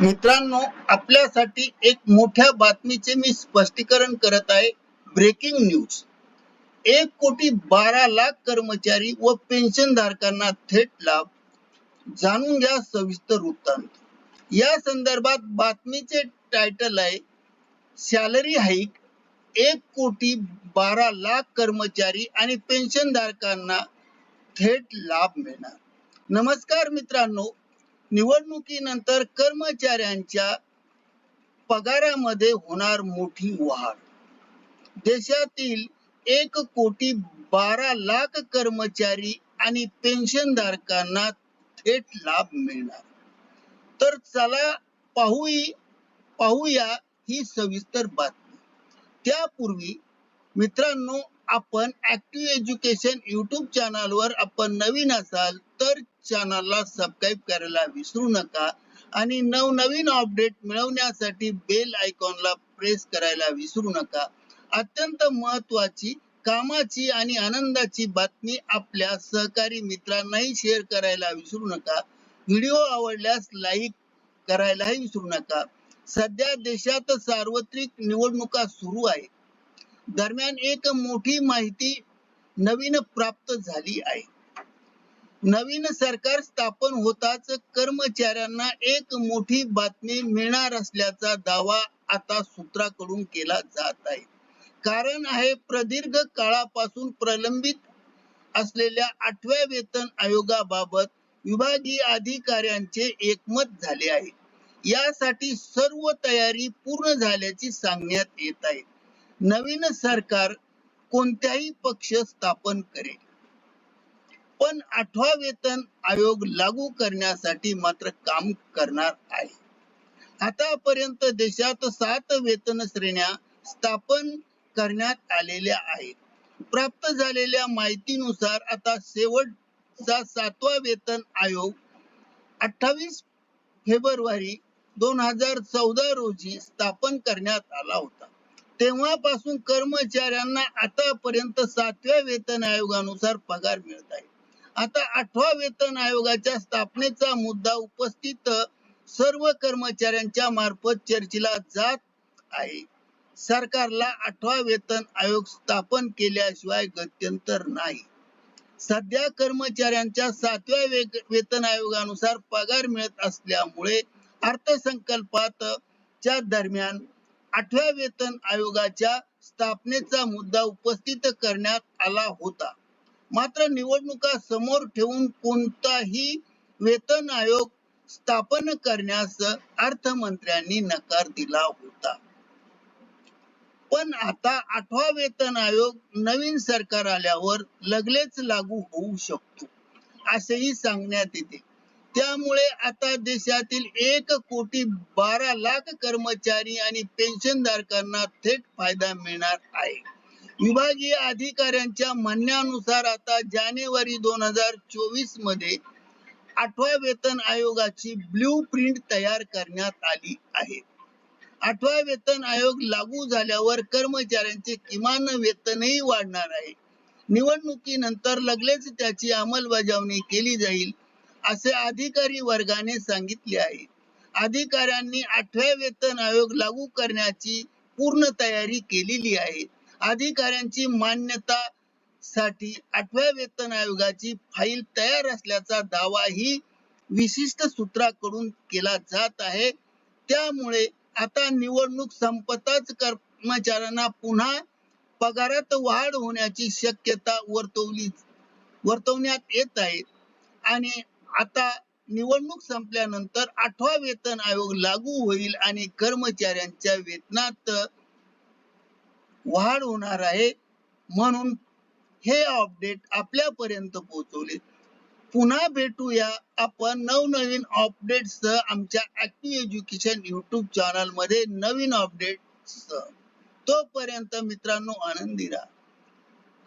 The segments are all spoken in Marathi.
मित्रांनो आपल्यासाठी एक मोठ्या बातमीचे मी स्पष्टीकरण करत आहे. Breaking news. एक कोटी बारा लाख कर्मचारी व पेन्शन धारकांना थेट लाभ. जाणून घ्या सविस्तर वृत्तांत. या संदर्भात बातमीचे टायटल आहे सॅलरी हाईक एक कोटी बारा लाख कर्मचारी आणि पेन्शन धारकांना थेट लाभ मिळणार. नमस्कार मित्रांनो निवडणुकीनंतर कर्मचाऱ्यांच्या पगारामध्ये होणार मोठी वाढ. देशातील एक कोटी बारा लाख कर्मचारी आणि पेन्शनधारकांना थेट लाभ मिळणार. तर चला पाहू पाहूया ही सविस्तर बातमी. त्यापूर्वी मित्रांनो आपण ऍक्टिव्ह एज्युकेशन युट्यूब चॅनलवर आपण नवीन असाल तर चॅनलला सबस्क्राईब करायला विसरू नका. आणि नवनवीन अपडेट मिळवण्यासाठी बेल आयकॉनला प्रेस करायला विसरू नका. अत्यंत महत्वाची कामाची आणि आनंदाची बातमी आपल्या सहकारी मित्रांनाही शेअर करायला विसरू नका. व्हिडिओ आवडल्यास लाईक करायलाही विसरू नका. सध्या देशात सार्वत्रिक निवडणुका सुरू आहे दरम्यान एक मोठी माहिती नवीन प्राप्त झाली आहे. नवीन सरकार स्थापन होताच कर्मचाऱ्यांना एक मोठी बातमी मिळणार असल्याचा दावा आता सूत्राकडून केला जात आहे. कारण आहे प्रदीर्घ काळापासून प्रलंबित असलेल्या आठव्या वेतन आयोगाबाबत विभागीय अधिकाऱ्यांचे एकमत झाले आहे. यासाठी सर्व तयारी पूर्ण झाल्याची सांगण्यात येत आहे. नवीन सरकार कोणत्याही पक्ष स्थापन करेल. पण आठवा वेतन आयोग लागू करण्यासाठी मात्र काम करणार आहे. आतापर्यंत देशात सात वेतन श्रेण्या स्थापन करण्यात आलेल्या आहेत. प्राप्त झालेल्या माहितीनुसार आता शेवटचा सातवा वेतन आयोग अठ्ठावीस फेब्रुवारी दोन हजार चौदा रोजी स्थापन करण्यात आला होता. तेव्हापासून कर्मचाऱ्यांना आतापर्यंत सातव्या वेतन आयोगानुसार पगार मिळत आहे. आता आठवा वेतन आयोगाच्या स्थापनेचा मुद्दा उपस्थित सर्व कर्मचाऱ्यांच्या मार्फत चर्चेला जात आहे. सरकारला आठवा वेतन आयोग स्थापन केल्याशिवाय गत्यंतर नाही. सध्या कर्मचाऱ्यांच्या सातव्या वेतन आयोगानुसार पगार मिळत असल्यामुळे अर्थसंकल्पात च्या दरम्यान आठव्या वेतन आयोगाच्या स्थापनेचा मुद्दा उपस्थित करण्यात आला होता. मात्र निवडणुका समोर ठेवून कोणताही वेतन आयोग स्थापन करण्यास अर्थमंत्र्यांनी नकार दिला होता. पण आता आठवा वेतन आयोग नवीन सरकार आल्यावर लगेच लागू होऊ शकतो असेही सांगण्यात येते. त्यामुळे आता देशातील एक कोटी बारा लाख कर्मचारी आणि पेन्शनधारकांना थेट फायदा मिळणार आहे. विभागीय अधिकाऱ्यांच्या म्हणण्यानुसार आता जानेवारी दोन हजार चोवीसमध्ये आठव्या वेतन आयोगाची ब्ल्यू प्रिंट तयार करण्यात आली आहे. आठवा वेतन आयोग लागू झाल्यावर कर्मचाऱ्यांचे किमान वेतनही वाढणार आहे. निवडणुकीनंतर लगेच त्याची अंमलबजावणी केली जाईल असे अधिकारी वर्गाने सांगितले आहे. अधिकाऱ्यांनी आठव्या वेतन आयोग लागू करण्याची पूर्ण तयारी केलेली आहे. अधिकाऱ्यांची मान्यता साठी आठव्या वेतन आयोगाची फाईल तयार असल्याचा दावाही विशिष्ट सूत्राकडून केला जात आहे. त्यामुळे आता निवडणूक संपताच कर्मचाऱ्यांना पुन्हा पगारात वाढ होण्याची शक्यता वर्तवली वर्तवण्यात येत आहे. आणि आता निवडणूक संपल्यानंतर आठवा वेतन आयोग लागू होईल आणि कर्मचाऱ्यांच्या वेतनात वाढ होणार आहे. म्हणून हे अपडेट आपल्यापर्यंत पोहोचवले. पुन्हा भेटूया आपण नवनवीन अपडेट्स आमच्या ऍक्टिव्ह एज्युकेशन युट्यूब चॅनलमध्ये नवीन अपडेट्स तोपर्यंत मित्रांनो आनंदी राहा.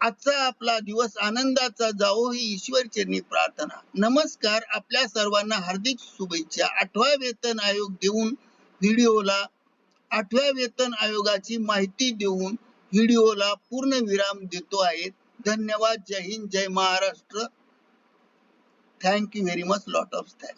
आजचा आपला दिवस आनंदाचा जावो ही ईश्वर चरणी प्रार्थना. नमस्कार. आपल्या सर्वांना हार्दिक शुभेच्छा. आठवा वेतन आयोग देऊन व्हिडिओला आठव्या वेतन आयोगाची माहिती देऊन व्हिडिओला पूर्ण विराम देतो आहे. धन्यवाद. Jai Hind. Jai Maharashtra. Thank you very much lot of thank